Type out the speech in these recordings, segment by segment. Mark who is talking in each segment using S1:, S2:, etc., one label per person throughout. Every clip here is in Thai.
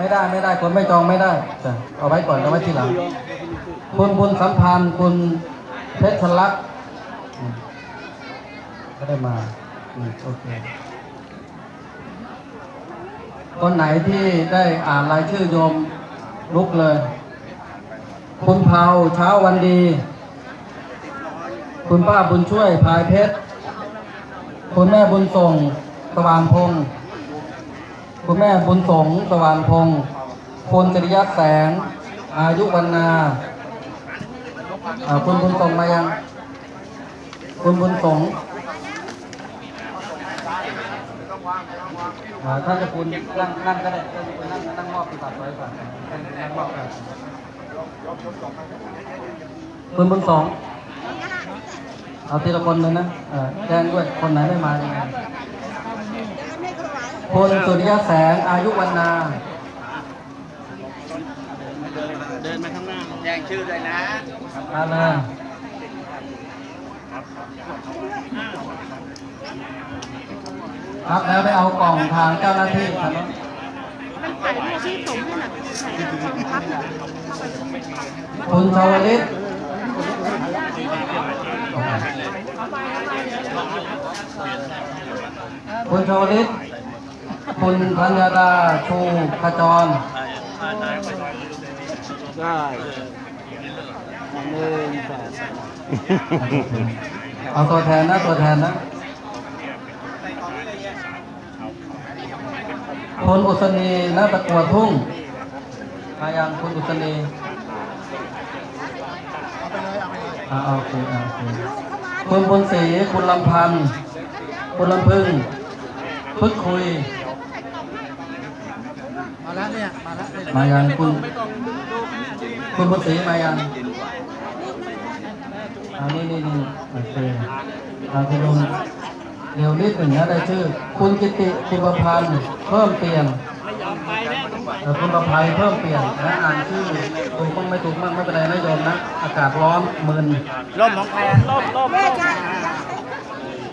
S1: ไม่ได้ไม่ได้คนไม่จองไม่ได้จ้ะเอาไว้ก่อนเอาไว้ทีหลังคุณบุญสัมพันธ์คุณเพชรลักษณ์ก็ได้มาอโอเคคนไหนที่ได้อ่านรายชื่อโยมลุกเลย คุณเผาเช้าวันดี คุณป้าบุญช่วยพายเพชร คุณแม่บุญส่งสว่างพงษ์ คุณแม่บุญสงสว่างพงษ์คุณจริยะแสง อายุวันนาคุณบุญสงมายัง คุณบุญสงอ่าท่านจะคุณนั่งนั่งก็ได้นั่งนั่งมอบปีบัตรไว้ก่อนนั่งมอบกันคุณบุญสงเอาทีละคนเลยนะแจ้งด้วยคนไหนไม่มายังไง คุณสุริยะแสงอายุวันนา
S2: เดินมาข้างหน้าแจ้งชื่อเลยนะ
S1: มาเลยครับแล้วไปเอากล่องทางเจ้าหน้าที่ครับ
S3: มันถ่ายรูปที่ผมนั่นน่ะถ่ายรูปกองทัพน่ะ
S1: คุณชาวลิตคุณชาวลิต คุณธัญดาชูขจร
S2: ได้หนึ่งสอง
S1: เอาตัวแทนนะตัวแทนนะคุณอุศนีนัตะกัวทุ่งมายังคุณอุศนีอ่าโอเคอ่าโอเคคุณบุญศรีคุณลำพันธ์คุณลำพึงพึกคุย
S2: มาแล้วเนี่ย มาแล้วเนี่ย
S1: มายังคุณคุณบุญศรีมายังอ่านี่นี่นี่โอเคอ่าคุณลุงเดี๋ยวนิดหนึ่งนะได้ชื่อ คุณกิติคุณประพันธ์เพิ่มเปลี่ยนเอ่อคุณประภัยเพิ่มเปลี่ยนนะอ่านชื่อถูกบ้างไม่ถูกบ้างไม่เป็นไรนะโยมนะ อากาศร้อนมึน
S2: ร่มของใครอะร่มร่ม
S3: แม่จ้า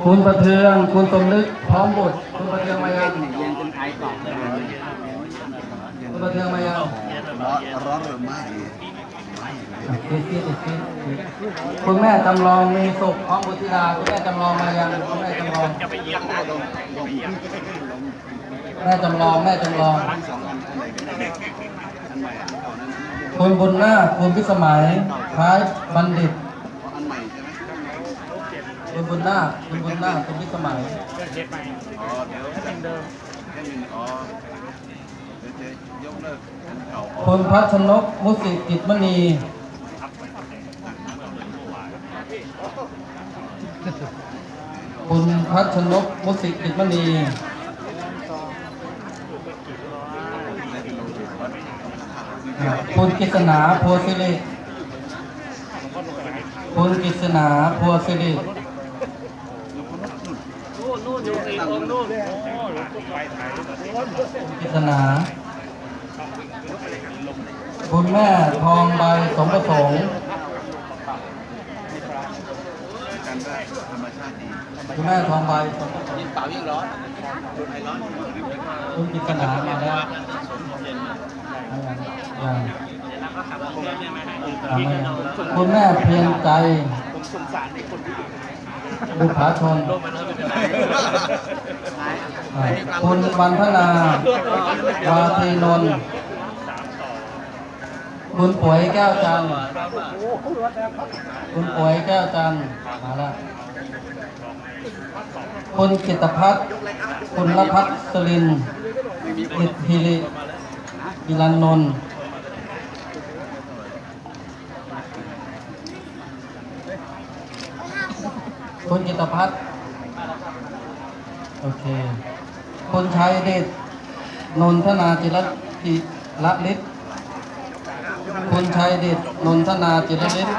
S1: คุณประเทือง คุณสมนึกพร้อมบุตรคุณประเทืองมายัง
S2: เย็นเป็น
S1: เทืองมายัง
S2: ร้อนหรือไม่
S1: อะคิดคิดคิดคิดคุณแม่จำลองมีสุขพร้อมบุตรธิดาคุณแม่จำลองมายังคุณแม่จำลองแม่จำลองแม่จำลองคุณบุญนาคุณพิสมัยคล้ายบัณฑิตคุณบุญนาคุณบุญนาคุณพิสมัย
S2: อ๋อเดี๋ยวแค่หนึ่งแค่หนึ่งอ๋อเดี๋ยวจะยกเลิกอันเก่า
S1: คุณพัชนกมุสิกิจมณีคุณพัชนกมุสิกิจมณีคุณกิษณาพัวสิริคุณกิษณาพัวสิริคุณกิษณา คุณแม่ทองใบสมประสงค์คุณแม่ทองใบค์
S2: ยิ่งเป่ายิ่งร้อนไอร้อน
S1: คุณกิษณามาแล้วคุณแม่เพียงใจ
S2: ผมสงสารไอ้คนที่
S1: บุภาชนคุณวันธนา วาทีนนท์ คุณป่วยแก้วจันทร์คุณป่วยแก้วจันทร์มาล้วคุณกิตพัฒน์คุณรพัฒน์สลินกิตฮิริอิรันนนท์คุณกิตพัฒน์โอเคคุณชัยเดชนนทนาจิรจิรฤทธิ์ คุณชัยเดชนนทนาจิรฤทธิ์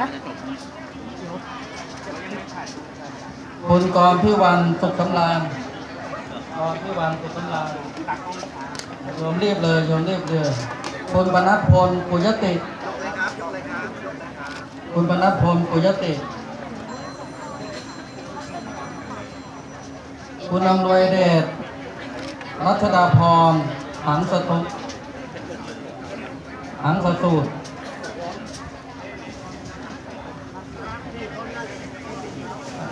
S1: คุณกรพิวันสุขสำราญกรพิวันสุขสำราญโยมรีบเลยโยมรีบเลยคุณปนัดพลปุยติคุณปนัดพลปุยติคุณอำนวยเดชรัชดาพรหันสตุหังสสูตร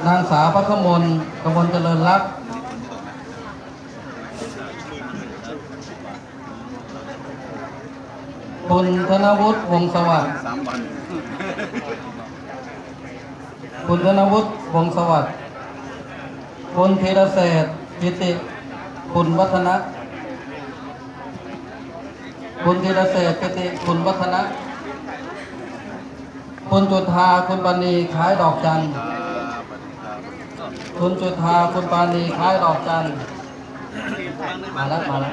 S1: นางสาวพระขมลกมลเจริญรักษ์คุณธนวุฒิวงสวัสดิ์คุณธนวุฒิวงสวัสดิ์คุณธีรเศษกิติ คุณวัฒนะ คุณธีรเศษกิติ คุณวัฒนะ คุณจุธาคุณปานีคล้ายดอกจันทร์ คุณจุธาคุณปานีคล้ายดอกจันทร์มาแล้วมาแล้ว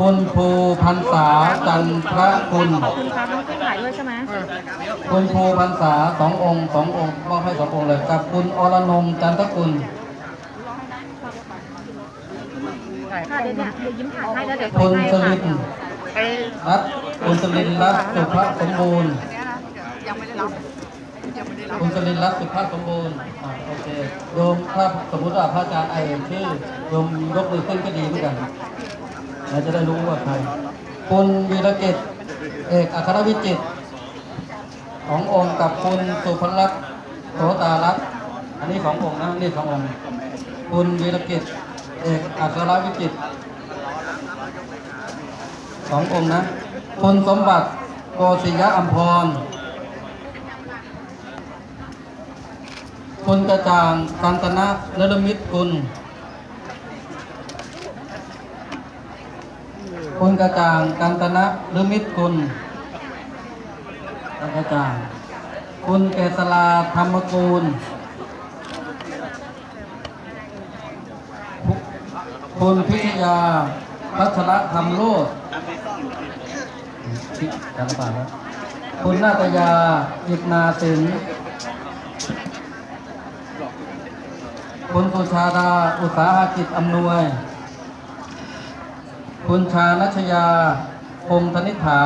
S1: คุณภูพันษาจันทระคุณ
S3: ขอบคุณครับน้องขึ้นถ่ายด้วยใช่ไหม
S1: คุณภูพันษาสององค์สององค์มอบให้สององค์เลยกับคุณอรนงค์จันทกุล
S3: ค่ะเดี๋ยวเนี่ยเดี๋ยวยิ้มถ่ายให้แล้วเดี๋ยว
S1: คุณ
S3: ให้
S1: ส
S3: ค่ะ
S1: ลินรัตน์คุณสลินรัตน์สุภาพสมบูรณ์ คุณสลินรัตน์สุภาพสมบูรณ์อ่าโอเคโยมถ้าสมมติว่าพระอาจารย์ไอเอ่ยชื่อโยมยกมือขึ้นก็ดีเหมือนกันเราจะได้รู้ว่าใครคุณวีรกิจเอกอัครวิจิตรสององค์กับคุณสุพลักษ์โสตารัตน์อันนี้สององค์นะนี่สององค์คุณวีรกิจเอกอัครวิจิตรสององค์นะคุณสมบัติโกศิยะอัมพร คุณกระจ่างกันตนะนรมิตรคุณคุณกระจ่างกันตนะนรมิตรคุณกระจ่าง คุณเกษราธรรมกูล คุณพิทยาพัชระธรรมโลดจำปาแล้วคุณนาตยาอิกนาสิน คุณสุชาดา อุตสาหกิจอำนวย คุณชานัชยาพงธนิษฐา